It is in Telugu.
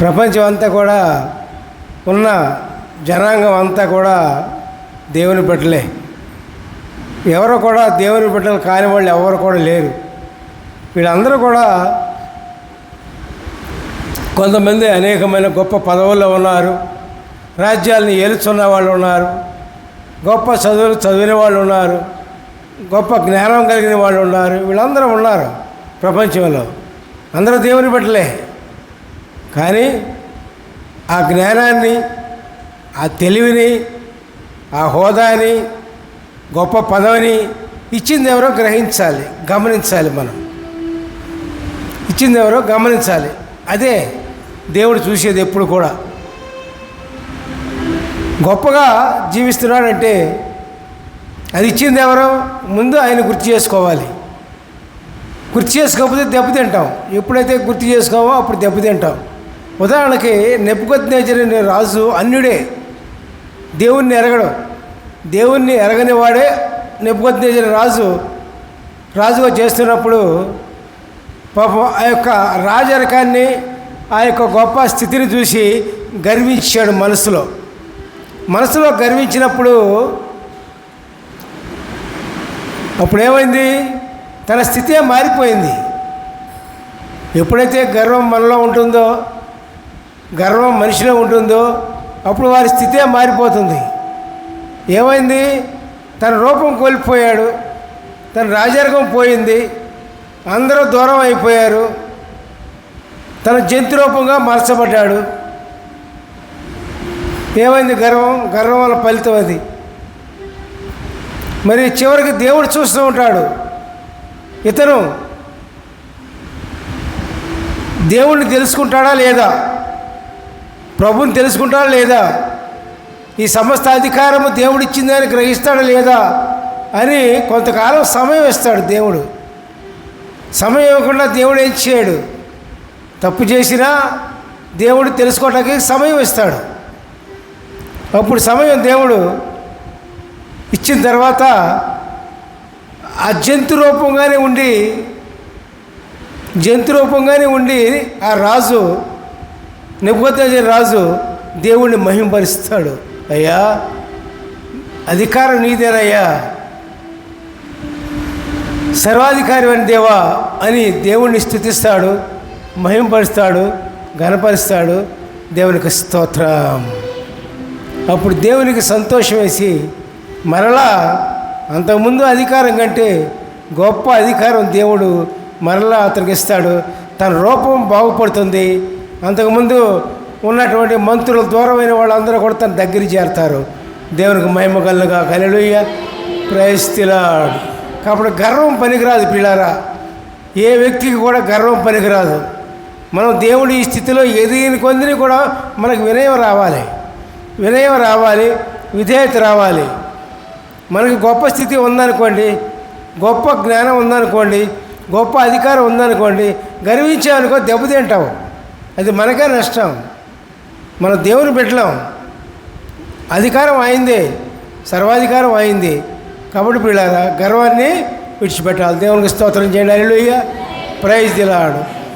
ప్రపంచం అంతా కూడా ఉన్న జనాంగం అంతా కూడా దేవుని బిడ్డలే. ఎవరు కూడా దేవుని బిడ్డలు కాని వాళ్ళు ఎవరు కూడా లేరు. వీళ్ళందరూ కూడా కొంతమంది అనేకమైన గొప్ప పదవుల్లో ఉన్నారు. రాజ్యాలను ఏలుచున్న వాళ్ళు ఉన్నారు. గొప్ప చదువులు చదివిన వాళ్ళు ఉన్నారు. గొప్ప జ్ఞానం కలిగిన వాళ్ళు ఉన్నారు. వీళ్ళందరూ ఉన్నారు ప్రపంచంలో. అందరూ దేవుని బిడ్డలే. కానీ ఆ జ్ఞానాన్ని ఆ తెలివిని ఆ హోదాని గొప్ప పదవిని ఇచ్చింది ఎవరో గ్రహించాలి గమనించాలి మనం. ఇచ్చింది ఎవరో గమనించాలి. అదే దేవుడు చూసేది ఎప్పుడు కూడా. గొప్పగా జీవిస్తున్నాడంటే అది ఇచ్చింది ఎవరో ముందు ఆయన గుర్తు చేసుకోవాలి. గుర్తు చేసుకోకపోతే దెబ్బతింటాం. ఎప్పుడైతే గుర్తు చేసుకోవో అప్పుడు దెబ్బతింటాం. ఉదాహరణకి నెప్పుకొద్దిన రాజు అన్యుడే. దేవుణ్ణి ఎరగడం. దేవుణ్ణి ఎరగని వాడే నెప్పుకొద్దిన రాజు. రాజుగా చేస్తున్నప్పుడు పాపం ఆ యొక్క రాజరకాన్ని ఆ యొక్క గొప్ప స్థితిని చూసి గర్వించాడు మనసులో. మనసులో గర్వించినప్పుడు అప్పుడు ఏమైంది తన స్థితే మారిపోయింది. ఎప్పుడైతే గర్వం మనలో ఉంటుందో గర్వం మనిషిలో ఉంటుందో అప్పుడు వారి స్థితే మారిపోతుంది. ఏమైంది? తన రూపం కోల్పోయాడు. తన రాజరికం పోయింది. అందరూ దూరం అయిపోయారు. తన జంతు రూపంగా మార్చబడ్డాడు. ఏమైంది గర్వం? గర్వం వల్ల ఫలితం అది. మరి చివరికి దేవుడు చూస్తూ ఉంటాడు. ఇతను దేవుణ్ణి తెలుసుకుంటాడా లేదా? ప్రభుని తెలుసుకుంటాడా లేదా? ఈ సమస్త అధికారము దేవుడు ఇచ్చిందని గ్రహిస్తాడా లేదా? అని కొంతకాలం సమయం ఇస్తాడు దేవుడు. సమయం ఇవ్వకుండా దేవుడు ఏం చేయడు? తప్పు చేసినా దేవుడు తెలుసుకోవటానికి సమయం ఇస్తాడు. అప్పుడు సమయం దేవుడు ఇచ్చిన తర్వాత ఆ జంతు రూపంగానే ఉండి జంతు రూపంగానే ఉండి ఆ రాజు నెప్పుకొద్ద రాజు దేవుణ్ణి మహింపరుస్తాడు. అయ్యా అధికారం నీదేనయ్యా. సర్వాధికారి అని దేవా అని దేవుణ్ణి స్థుతిస్తాడు మహింపరుస్తాడు గణపరుస్తాడు దేవునికి స్తోత్రం. అప్పుడు దేవునికి సంతోషం వేసి మరలా అంతకుముందు అధికారం కంటే గొప్ప అధికారం దేవుడు మరలా అతనికి ఇస్తాడు. తన రూపం బాగుపడుతుంది. అంతకుముందు ఉన్నటువంటి మంత్రులు దూరమైన వాళ్ళందరూ కూడా తన దగ్గర చేరతారు. దేవునికి మహిమ కలుగా కలలుయ్య ప్రయస్తిలాడు కాబట్టి గర్వం పనికిరాదు పిల్లారా. ఏ వ్యక్తికి కూడా గర్వం పనికిరాదు. మనం దేవుడి ఈ స్థితిలో ఎదిగిన కొందిని కూడా మనకు వినయం రావాలి. వినయం రావాలి విధేయత రావాలి. మనకి గొప్ప స్థితి ఉందనుకోండి గొప్ప జ్ఞానం ఉందనుకోండి గొప్ప అధికారం ఉందనుకోండి గర్వించామనుకో దెబ్బతింటాం. అది మనకే నష్టం. మన దేవుని పెట్టలేం. అధికారం అయింది సర్వాధికారం అయింది కాబట్టి వీళ్ళ గర్వాన్ని విడిచిపెట్టాలి. దేవునికి స్తోత్రం చేయండి. అల్లుయ్య ప్రైజ్ దిలాడు